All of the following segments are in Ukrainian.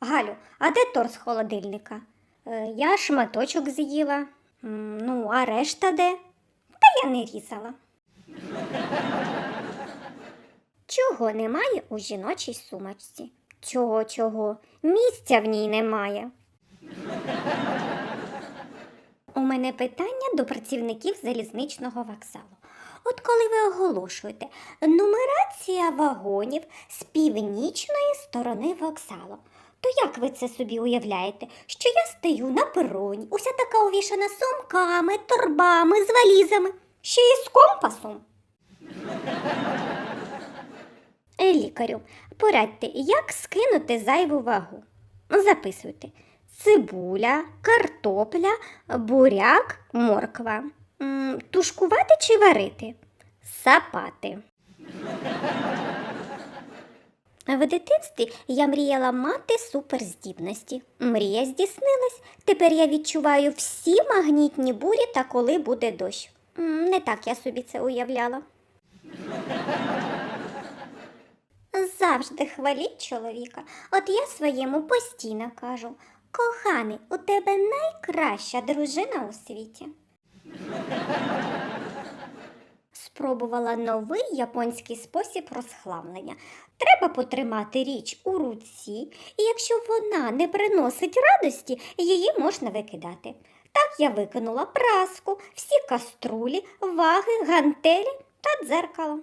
Галю, а де торт з холодильника? «Е, Я шматочок з'їла. Ну, а решта де? Та я не різала. Чого немає у жіночій сумочці? Чого, чого? Місця в ній немає. У мене питання до працівників залізничного вокзалу. От коли ви оголошуєте нумерація вагонів з північної сторони вокзалу, то як ви це собі уявляєте, що я стою на пероні, уся така увішана сумками, торбами, з валізами, ще й з компасом? Е, Лікарю, порадьте, як скинути зайву вагу. Записуйте. Цибуля, картопля, буряк, морква. Тушкувати чи варити? Сапати. В дитинстві я мріяла мати суперздібності. Мрія здійснилась. Тепер я відчуваю всі магнітні бурі та коли буде дощ. Не так я собі це уявляла. Завжди хваліть чоловіка. От я своєму постійно кажу: коханий, у тебе найкраща дружина у світі. Спробувала новий японський спосіб розхламлення. Треба потримати річ у руці, і якщо вона не приносить радості, її можна викидати. Так я викинула праску, всі каструлі, ваги, гантелі та дзеркало.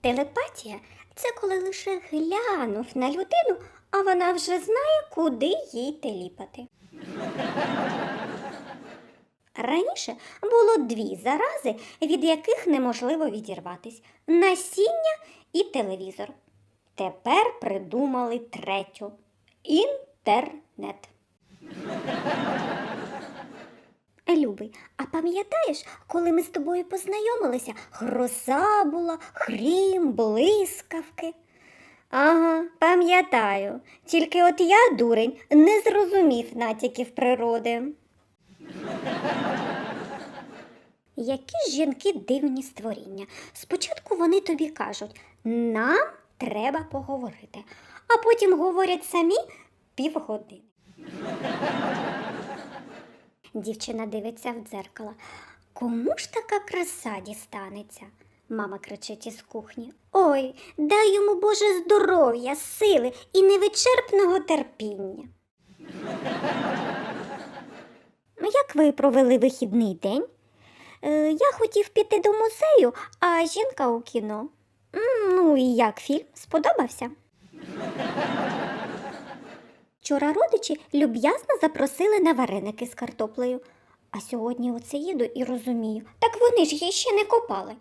Телепатія це коли лише глянув на людину, а вона вже знає, куди їй теліпати. Раніше було дві зарази, від яких неможливо відірватись насіння і телевізор. Тепер придумали третю інтернет. Любий, а пам'ятаєш, коли ми з тобою познайомилися, гроза була, хрім, блискавки. Ага, пам'ятаю. Тільки от я, дурень, не зрозумів натяків природи. Які жінки дивні створіння. Спочатку вони тобі кажуть, нам треба поговорити, а потім говорять самі півгодини. Дівчина дивиться в дзеркало. Кому ж така краса дістанеться? Мама кричить із кухні. Ой, дай йому Боже здоров'я, сили і невичерпного терпіння. Як ви провели вихідний день? Е, я хотів піти до музею, а жінка у кіно. Ну і як фільм? Сподобався? Вчора родичі люб'язно запросили на вареники з картоплею. А сьогодні оце їду і розумію, так вони ж її ще не копали.